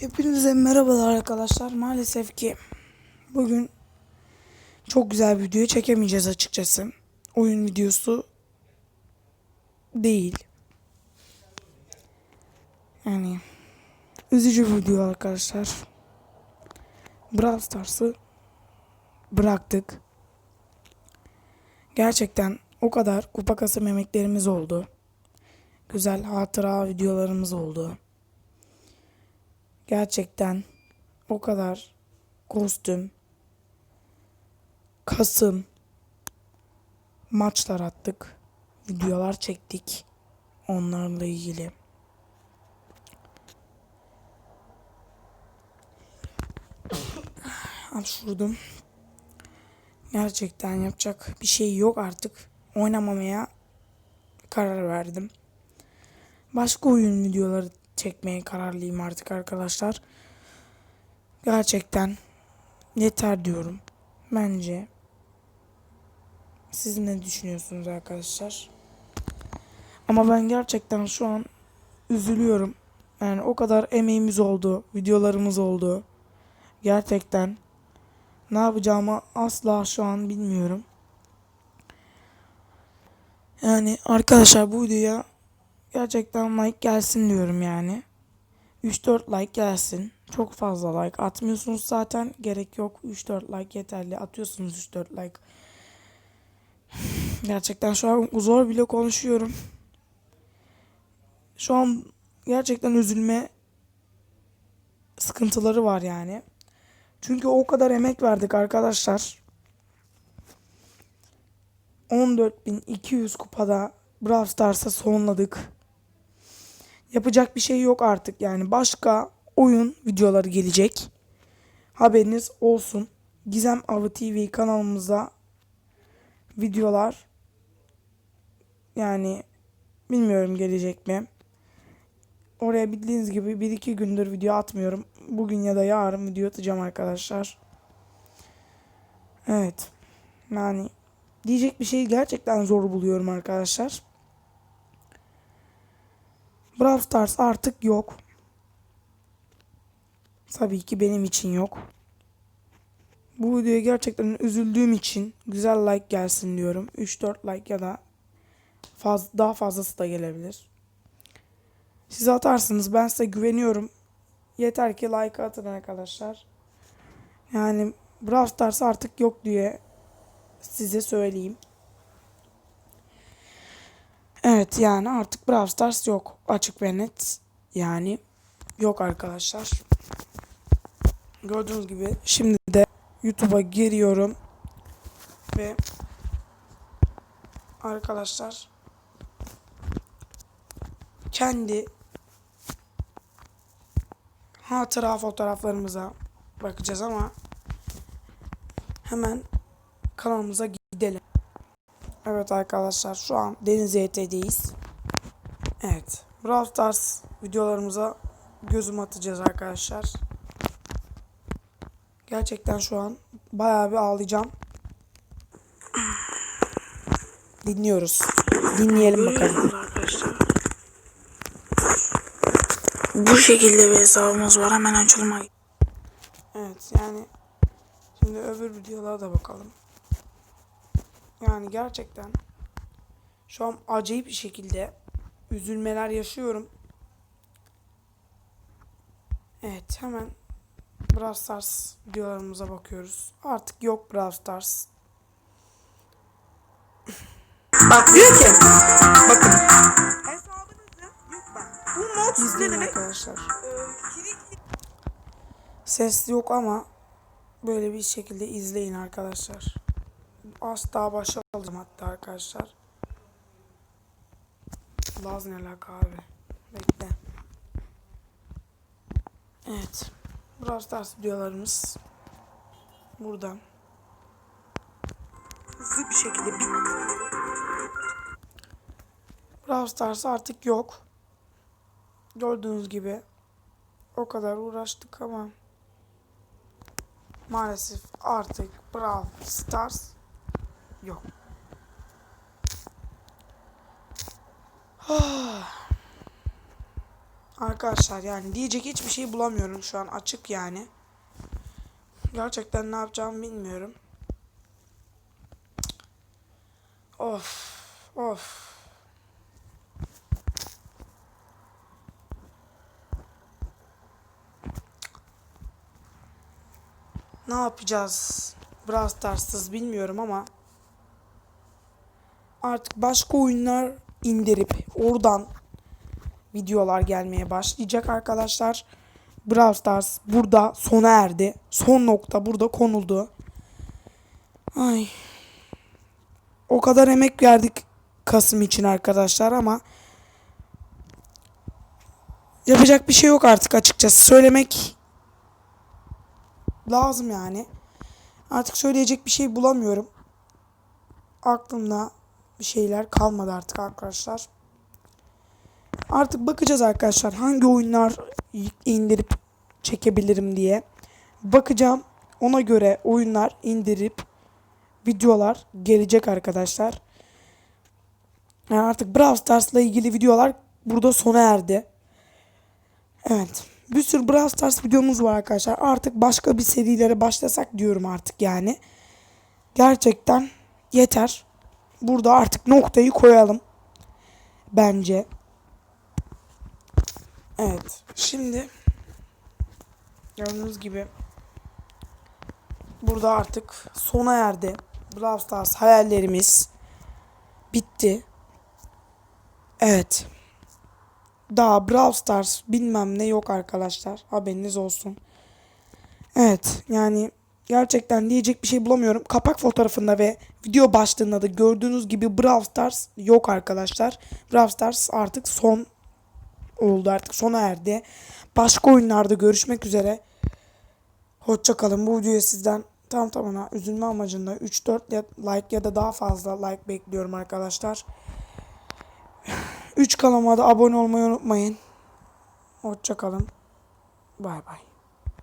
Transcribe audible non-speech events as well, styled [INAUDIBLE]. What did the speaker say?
Hepinize merhabalar arkadaşlar. Maalesef ki bugün çok güzel bir video çekemeyeceğiz açıkçası. Oyun videosu değil. Yani üzücü bir video arkadaşlar. Brawl Stars'ı bıraktık. Gerçekten o kadar kupa kasım emeklerimiz oldu. Güzel hatıra videolarımız oldu. Gerçekten o kadar kostüm, kasım, maçlar attık, videolar çektik onlarla ilgili. Hapşurdum. Gerçekten yapacak bir şey yok artık. Oynamamaya karar verdim. Başka oyun videoları çekmeye kararlıyım artık arkadaşlar. Gerçekten yeter diyorum. Bence. Siz ne düşünüyorsunuz arkadaşlar? Ama ben gerçekten şu an üzülüyorum. Yani o kadar emeğimiz oldu, videolarımız oldu. Gerçekten ne yapacağımı asla şu an bilmiyorum. Yani arkadaşlar bu videoya gerçekten like gelsin diyorum yani. 3-4 like gelsin. Çok fazla like atmıyorsunuz zaten. Gerek yok. 3-4 like yeterli. Atıyorsunuz 3-4 like. [SIGHS] Gerçekten şu an zor bile konuşuyorum. Şu an gerçekten üzülme sıkıntıları var yani. Çünkü o kadar emek verdik arkadaşlar. 14.200 kupada Brawl Stars'a sonladık. Yapacak bir şey yok artık yani. Başka oyun videoları gelecek. Haberiniz olsun. Gizem Avı TV kanalımıza videolar yani bilmiyorum gelecek mi. Oraya bildiğiniz gibi 1-2 gündür video atmıyorum. Bugün ya da yarın video atacağım arkadaşlar. Evet. Yani diyecek bir şey gerçekten zor buluyorum arkadaşlar. Brawl Stars artık yok. Tabii ki benim için yok. Bu videoya gerçekten üzüldüğüm için güzel like gelsin diyorum. 3-4 like ya da faz, daha fazlası da gelebilir. Siz atarsınız. Ben size güveniyorum. Yeter ki like atın arkadaşlar. Yani Brawl Stars artık yok diye size söyleyeyim. Evet yani artık Brawl Stars yok. Açık ve net. Yani yok arkadaşlar. Gördüğünüz gibi şimdi de YouTube'a giriyorum. Ve arkadaşlar kendi hatıra fotoğraflarımıza bakacağız ama hemen kanalımıza gidelim. Evet arkadaşlar şu an Deniz YT'deyiz. Evet. Brawl Stars videolarımıza gözüm atacağız arkadaşlar. Gerçekten şu an bayağı bir ağlayacağım. Dinliyoruz. Dinleyelim bakalım. Arkadaşlar. Bu şekilde bir hesabımız var. Hemen açılıma. Evet yani şimdi öbür videolara da bakalım. Yani gerçekten şu an acayip bir şekilde üzülmeler yaşıyorum. Evet hemen Brawl Stars videolarımıza bakıyoruz. Artık yok Brawl Stars. Bak diyor ki bakın. Bu mod İzleyin arkadaşlar. Kilitli Ses yok ama böyle bir şekilde izleyin arkadaşlar. Asla başa alacağım hatta arkadaşlar. Laz ne alaka abi? Bekle. Evet. Brawl Stars videolarımız buradan. hızlı bir şekilde bitti. Brawl Stars artık yok. Gördüğünüz gibi o kadar uğraştık ama maalesef artık Brawl Stars yok. [SIGHS] Arkadaşlar yani diyecek hiçbir şey bulamıyorum şu an açık yani. Gerçekten ne yapacağımı bilmiyorum. Of of. Ne yapacağız? Brawl Stars'sız bilmiyorum ama artık başka oyunlar indirip oradan videolar gelmeye başlayacak arkadaşlar. Brawl Stars burada sona erdi. Son nokta burada konuldu. Ay. O kadar emek verdik Kasım için arkadaşlar ama yapacak bir şey yok artık açıkçası. Söylemek lazım yani. Artık söyleyecek bir şey bulamıyorum. Aklımda bir şeyler kalmadı artık arkadaşlar. Artık bakacağız arkadaşlar hangi oyunlar indirip çekebilirim diye. Bakacağım. Ona göre oyunlar indirip videolar gelecek arkadaşlar. Yani artık Brawl Stars'la ilgili videolar burada sona erdi. Evet. Bir sürü Brawl Stars videomuz var arkadaşlar. Artık başka bir serilere başlasak diyorum artık yani. Gerçekten yeter. Burada artık noktayı koyalım. Bence. Evet. Şimdi gördüğünüz gibi burada artık sona erdi. Brawl Stars hayallerimiz bitti. Evet. Daha Brawl Stars bilmem ne yok arkadaşlar. Haberiniz olsun. Evet yani gerçekten diyecek bir şey bulamıyorum. Kapak fotoğrafında ve video başlığında da gördüğünüz gibi Brawl Stars yok arkadaşlar. Brawl Stars artık son oldu artık sona erdi. Başka oyunlarda görüşmek üzere. Hoşçakalın. Bu videoya sizden tam tamına üzülme amacında 3-4 like ya da daha fazla like bekliyorum arkadaşlar. [SIGHS] 3 kanalıma da abone olmayı unutmayın. Hoşçakalın. Bay bay.